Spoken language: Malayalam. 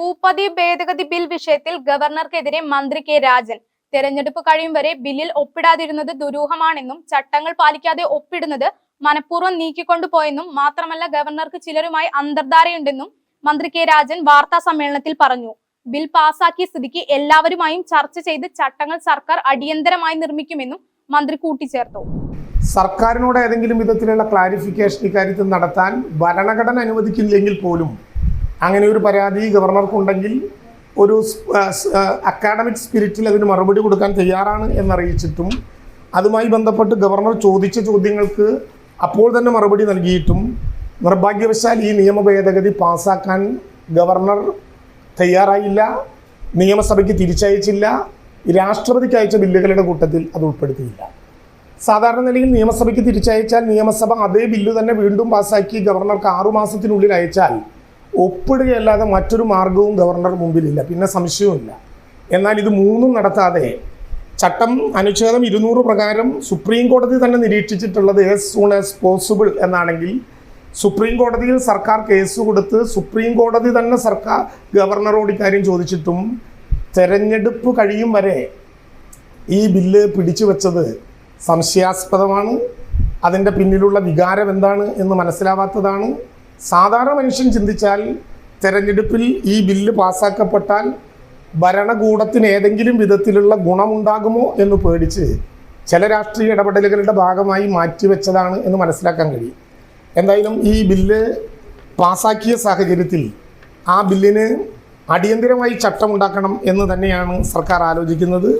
ഭൂപതി ഭേദഗതി ബിൽ വിഷയത്തിൽ ഗവർണർക്കെതിരെ മന്ത്രി കെ രാജൻ. തെരഞ്ഞെടുപ്പ് കഴിയും വരെ ബില്ലിൽ ഒപ്പിടാതിരുന്നത് ദുരൂഹമാണെന്നും ചട്ടങ്ങൾ പാലിക്കാതെ ഒപ്പിടുന്നത് മനഃപൂർവം നീക്കിക്കൊണ്ടുപോയെന്നും മാത്രമല്ല ഗവർണർക്ക് ചിലരുമായി അന്തർധാരയുണ്ടെന്നും മന്ത്രി കെ രാജൻ വാർത്താ സമ്മേളനത്തിൽ പറഞ്ഞു. ബിൽ പാസാക്കിയ സ്ഥിതിക്ക് എല്ലാവരുമായും ചർച്ച ചെയ്ത് ചട്ടങ്ങൾ സർക്കാർ അടിയന്തരമായി നിർമ്മിക്കുമെന്നും മന്ത്രി കൂട്ടിച്ചേർത്തു. സർക്കാരിനോട് ഏതെങ്കിലും വിധത്തിലുള്ള ക്ലാരിഫിക്കേഷൻ ഇക്കാര്യത്തിൽ നടത്താൻ ഭരണഘടന അനുവദിക്കില്ലെങ്കിൽ പോലും അങ്ങനെ ഒരു പരാതി ഗവർണർക്കുണ്ടെങ്കിൽ ഒരു അക്കാഡമിക് സ്പിരിറ്റിൽ അതിന് മറുപടി കൊടുക്കാൻ തയ്യാറാണ് എന്നറിയിച്ചിട്ടും അതുമായി ബന്ധപ്പെട്ട് ഗവർണർ ചോദിച്ച ചോദ്യങ്ങൾക്ക് അപ്പോൾ തന്നെ മറുപടി നൽകിയിട്ടും നിർഭാഗ്യവശാൽ ഈ നിയമ ഭേദഗതി പാസ്സാക്കാൻ ഗവർണർ തയ്യാറായില്ല നിയമസഭയ്ക്ക് തിരിച്ചയച്ചില്ല രാഷ്ട്രപതിക്ക് അയച്ച ബില്ലുകളുടെ കൂട്ടത്തിൽ അത് ഉൾപ്പെടുത്തിയില്ല. സാധാരണ നിലയിൽ നിയമസഭയ്ക്ക് തിരിച്ചയച്ചാൽ നിയമസഭ അതേ ബില്ല് തന്നെ വീണ്ടും പാസ്സാക്കി ഗവർണർക്ക് ആറുമാസത്തിനുള്ളിൽ അയച്ചാൽ ഒപ്പിടുകയല്ലാതെ മറ്റൊരു മാർഗവും ഗവർണർ മുമ്പിലില്ല. പിന്നെ സംശയവുമില്ല. എന്നാൽ ഇത് മൂന്നും നടത്താതെ ചട്ടം അനുച്ഛേദം ഇരുന്നൂറ് പ്രകാരം സുപ്രീം കോടതി തന്നെ നിരീക്ഷിച്ചിട്ടുള്ളത് ഏസ് സൂൺ ആസ് പോസിബിൾ എന്നാണെങ്കിൽ സുപ്രീം കോടതിയിൽ സർക്കാർ കേസ് കൊടുത്ത് സുപ്രീം കോടതി തന്നെ സർക്കാർ ഗവർണറോട് ഇക്കാര്യം ചോദിച്ചിട്ടും തെരഞ്ഞെടുപ്പ് കഴിയും വരെ ഈ ബില്ല് പിടിച്ചു വെച്ചത് സംശയാസ്പദമാണ്. അതിന്റെ പിന്നിലുള്ള വികാരം എന്താണ് എന്ന് മനസ്സിലാവാത്തതാണ്. സാധാരണ മനുഷ്യൻ ചിന്തിച്ചാൽ തെരഞ്ഞെടുപ്പിൽ ഈ ബില്ല് പാസ്സാക്കപ്പെട്ടാൽ ഭരണകൂടത്തിന് ഏതെങ്കിലും വിധത്തിലുള്ള ഗുണമുണ്ടാകുമോ എന്ന് പേടിച്ച് ചില രാഷ്ട്രീയ ഇടപെടലുകളുടെ ഭാഗമായി മാറ്റിവെച്ചതാണ് എന്ന് മനസ്സിലാക്കാൻ കഴിയും. എന്തായാലും ഈ ബില്ല് പാസാക്കിയ സാഹചര്യത്തിൽ ആ ബില്ലിന് അടിയന്തിരമായി ചട്ടമുണ്ടാക്കണം എന്ന് തന്നെയാണ് സർക്കാർ ആലോചിക്കുന്നത്.